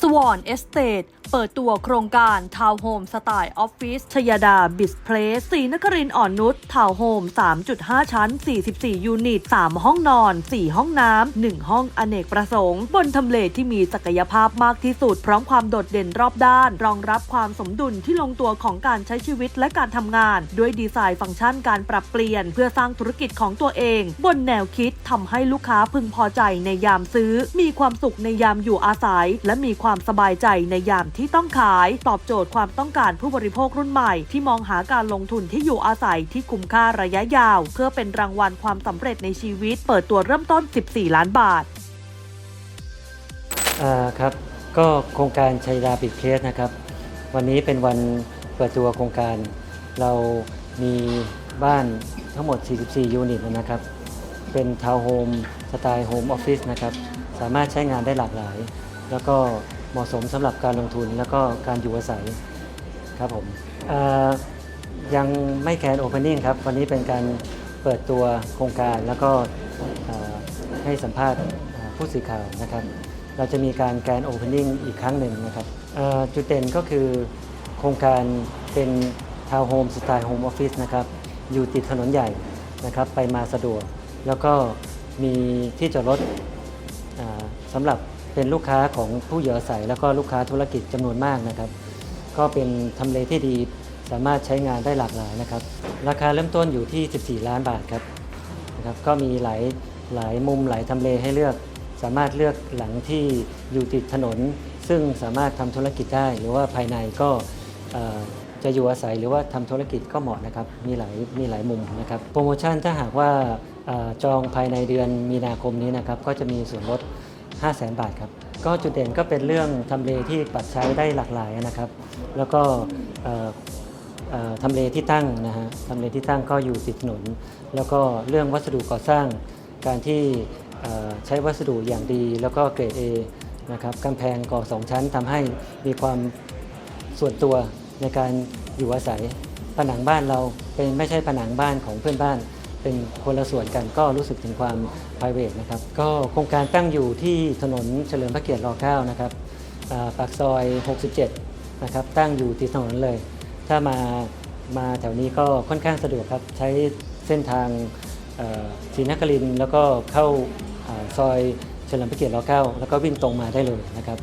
Swan Estate เปิดตัวโครงการทาวน์โฮมสไตล์ออฟฟิศชยดาบิสเพลสสีนครินอ่อนนุชทาวน์โฮม 3.5 ชั้น 44 ยูนิต 3 ห้องนอน 4 ห้องน้ำ 1 ห้องอเนกประสงค์ บนทำเลที่มีศักยภาพมากที่สุด พร้อมความโดดเด่นรอบด้าน รองรับความสมดุลที่ลงตัวของการใช้ชีวิตและการทำงาน ด้วยดีไซน์ฟังก์ชันการปรับเปลี่ยน เพื่อสร้างธุรกิจของตัวเอง บนแนวคิดทำให้ลูกค้าพึงพอใจในยามซื้อ มีความสุขในยามอยู่อาศัย และมีความความสบายใจในยามที่ต้องขาย ตอบโจทย์ความต้องการผู้บริโภครุ่นใหม่ ที่มองหาการลงทุนที่อยู่อาศัยที่คุ้มค่าระยะยาว เพื่อเป็นรางวัลความสำเร็จในชีวิต เปิดตัวเริ่มต้น 14 ล้านบาทอ่าครับก็โครงการชัยดาปิดเคสนะครับ วันนี้เป็นวันเปิดตัวโครงการ เรามีบ้านทั้งหมด 44 ยูนิตนะครับ เป็นทาวน์โฮมสไตล์โฮมออฟฟิศนะครับ สามารถใช้งานได้หลากหลาย แล้วก็ เหมาะสมสำหรับการลงทุนแล้วก็การอยู่อาศัยครับผมยังไม่แคนโอเพนนิ่งครับ วันนี้เป็นการเปิดตัวโครงการแล้วก็ให้สัมภาษณ์ผู้สื่อข่าวนะครับ เราจะมีการแกรนโอเพนนิ่งอีกครั้งหนึ่งนะครับจุดเด่นก็คือโครงการเป็นทาวน์โฮมสไตล์โฮมออฟฟิศนะครับ อยู่ติดถนนใหญ่นะครับ ไปมาสะดวก แล้วก็มีที่จอดรถสำหรับ เป็นลูกค้าของผู้อยู่อาศัย แล้วก็ลูกค้าธุรกิจจำนวนมากนะครับ ก็เป็นทำเลที่ดีสามารถใช้งานได้หลากหลายนะครับ ราคาเริ่มต้นอยู่ที่ 14 ล้านบาทครับนะครับก็มีหลายหลายมุมหลายทำเลให้เลือก สามารถเลือกหลังที่อยู่ติดถนน ซึ่งสามารถทำธุรกิจได้ หรือว่าภายในก็เอ่อจะอยู่อาศัยหรือว่าทำธุรกิจก็เหมาะนะครับ มีหลายมีหลายมุมนะครับ โปรโมชั่นถ้าหากว่าเออจองภายในเดือนมีนาคมนี้นะครับ ก็จะมีส่วนลด 5 0 0แสนบาทครับ ก็จุดเด่นก็เป็นเรื่องทำเลที่ปรับใช้ได้หลากหลายนะครับ แล้วก็ทำเลที่ตั้งนะฮะทำเลที่ตั้งก็อยู่ติดถนน แล้วก็เรื่องวัสดุก่อสร้าง การที่ใช้วัสดุอย่างดี แล้วก็เกรด A นะครับกำแพงก่อสองชั้นทำให้มีความส่วนตัวในการอยู่อาศัยผนังบ้านเราเป็นไม่ใช่ผนังบ้านของเพื่อนบ้าน เป็นคนละส่วนกันก็รู้สึกถึงความ p r i v a t นะครับ ก็โครงการตั้งอยู่ที่ถนนเฉลิมพระเกียรติร9นะครับปากซอย 67 นะครับ ตั้งอยู่ติดถนนเลย ถ้ามามาแถวนี้ก็ค่อนข้างสะดวกครับ ใช้เส้นทางศรีนครินแล้วก็เข้าอซอยเฉลิมพระเกียรติร9แล้วก็วิ่งตรงมาได้เลยนะครับ